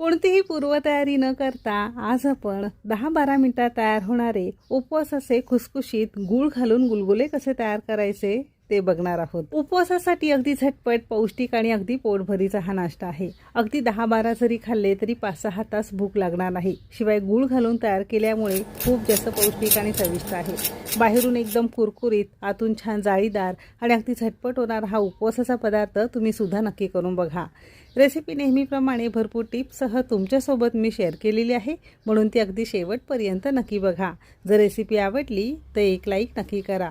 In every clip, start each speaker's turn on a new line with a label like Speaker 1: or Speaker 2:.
Speaker 1: कोणतीही पूर्वतयारी न करता आज आपण दहा बारा मिनिटात तयार होणारे उपवास असे खुसखुशीत गूळ घालून गुलगुले कसे तयार करायचे? ते बघणार आहोत. उपवासासाठी अगदी झटपट पौष्टिक आणि अगदी पोटभरीचा हा नाश्ता आहे. अगदी दहा बारा जरी खाल्ले तरी पाच सहा तास भूक लागणार नाही. शिवाय गूळ घालून तयार केल्यामुळे खूप जास्त पौष्टिक आणि चविष्ट आहे. बाहेरून एकदम कुरकुरीत आतून छान जाळीदार आणि अगदी झटपट होणार हा उपवासाचा पदार्थ तुम्ही सुद्धा नक्की करून बघा. रेसिपी नेहमीप्रमाणे भरपूर टिप्ससह तुमच्यासोबत मी शेअर केलेली आहे. म्हणून ती अगदी शेवटपर्यंत नक्की बघा. जर रेसिपी आवडली तर एक लाईक नक्की करा.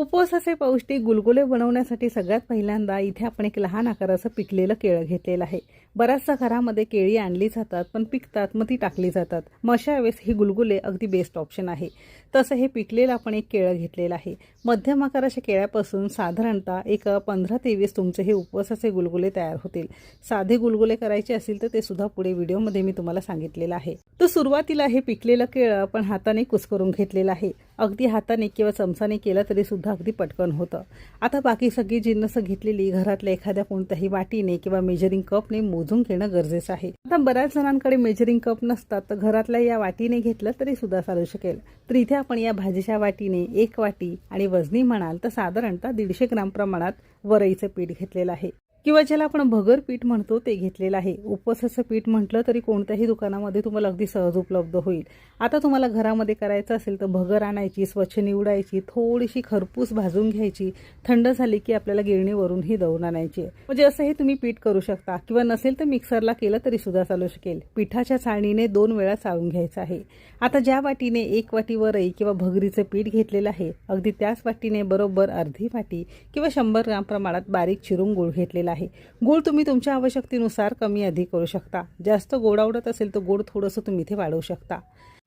Speaker 1: उपवासाचे पौष्टिक गुलगुले बनवण्यासाठी सगळ्यात पहिल्यांदा इथे आपण एक लहान आकाराचं पिकलेलं केळं घेतलेलं आहे. बऱ्याचशा घरामध्ये केळी आणली जातात पण पिकतात मग ती टाकली जातात. मग अशा वेळेस ही गुलगुले अगदी बेस्ट ऑप्शन आहे. तसं हे पिकलेलं आपण एक केळं घेतलेलं आहे. मध्यम आकाराच्या केळ्यापासून साधारणतः एक पंधरा ते वीस तुमचे हे उपवासाचे गुलगुले तयार होतील. साधे गुलगुले करायचे असतील तर ते सुद्धा पुढे व्हिडिओमध्ये मी तुम्हाला सांगितलेलं आहे. तर सुरुवातीला हे पिकलेलं केळं आपण हाताने कुस्करून घेतलेलं आहे. अगदी हाताने किंवा चमचाने केलं तरी सुद्धा अगदी पटकन होतं. आता बाकी सगळी जिन्नसं घेतलेली घरातल्या एखाद्या कोणत्याही वाटीने किंवा मेजरिंग कपने मोजून घेणं गरजेचं आहे. आता बऱ्याच जणांकडे मेजरिंग कप नसतात तर घरातल्या या वाटीने घेतलं तरी सुद्धा चालू शकेल. तर इथे आपण या भाजीच्या वाटीने एक वाटी आणि वजनी म्हणाल तर साधारणतः दीडशे ग्राम प्रमाणात वरईचं पीठ घेतलेलं आहे. किंवा ज्याला आपण भगर पीठ म्हणतो ते घेतलेलं आहे. उपवासाचं पीठ म्हटलं तरी कोणत्याही दुकानामध्ये तुम्हाला अगदी सहज उपलब्ध होईल. आता तुम्हाला घरामध्ये करायचं असेल तर भगर आणायची स्वच्छ निवडायची थोडीशी खरपूस भाजून घ्यायची. थंड झाली की आपल्याला गिरणीवरून ही दळून आणायची. म्हणजे असं हे तुम्ही पीठ करू शकता. किंवा नसेल तर मिक्सरला केलं तरी सुद्धा चालू शकेल. पिठाच्या चाळणीने दोन वेळा चाळून घ्यायचं आहे. आता ज्या वाटीने एक वाटी वरई किंवा भगरीचं पीठ घेतलेलं आहे अगदी त्याच वाटीने बरोबर अर्धी वाटी किंवा शंभर ग्राम प्रमाणात बारीक चिरून गूळ घेतलेला आहे. गूळ तुम्ही तुमच्या आवश्यकतेनुसार कमी अधिक करू शकता. जास्त गोड आवडत असेल तर गोड थोडंसं तुम्ही इथे वाढवू शकता.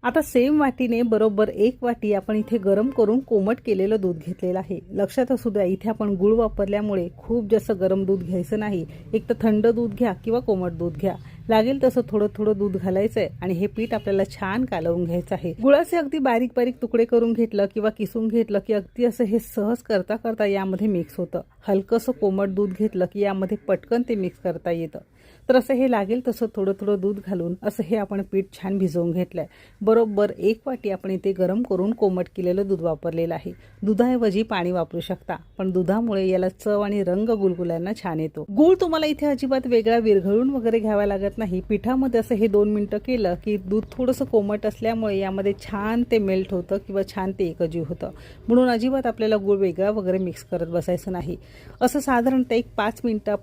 Speaker 1: आता सेम वाटीने बरोबर एक वाटी आपण इथे गरम करून कोमट केलेलं दूध घेतलेलं आहे. लक्षात असू द्या इथे आपण गुळ वापरल्यामुळे खूप जास्त गरम दूध घ्यायचं नाही. एक तर थंड दूध घ्या किंवा कोमट दूध घ्या. लागेल तसं थोडं थोडं दूध घालायचंय आणि हे पीठ आपल्याला छान कालवून घ्यायचं आहे. गुळाचे अगदी बारीक बारीक तुकडे करून घेतलं किंवा किसून घेतलं की अगदी असं हे सहज करता करता यामध्ये मिक्स होतं. हलकंसं कोमट दूध घेतलं की यामध्ये पटकन ते मिक्स करता येतं. तर असं हे लागेल तसं थोडं थोडं दूध घालून असं हे आपण पीठ छान भिजवून घेतलं आहे बरोबर एक वाटी आपण इथे गरम करून कोमट केलेलं दूध वापरलेलं आहे. दुधाऐवजी पाणी वापरू शकता पण दुधामुळे याला चव आणि रंग गुलगुल्यांना छान येतो. गूळ तुम्हाला इथे अजिबात वेगळा विरघळून वगैरे घ्यावा लागत नाही. पिठामध्ये असं हे दोन मिनिटं केलं की दूध थोडंसं कोमट असल्यामुळे यामध्ये छान ते मेल्ट होतं किंवा छान ते एकजीव होतं. म्हणून अजिबात आपल्याला गूळ वेगळा वगैरे मिक्स करत बसायचं नाही. असं साधारणतः एक पाच मिनिटं आपण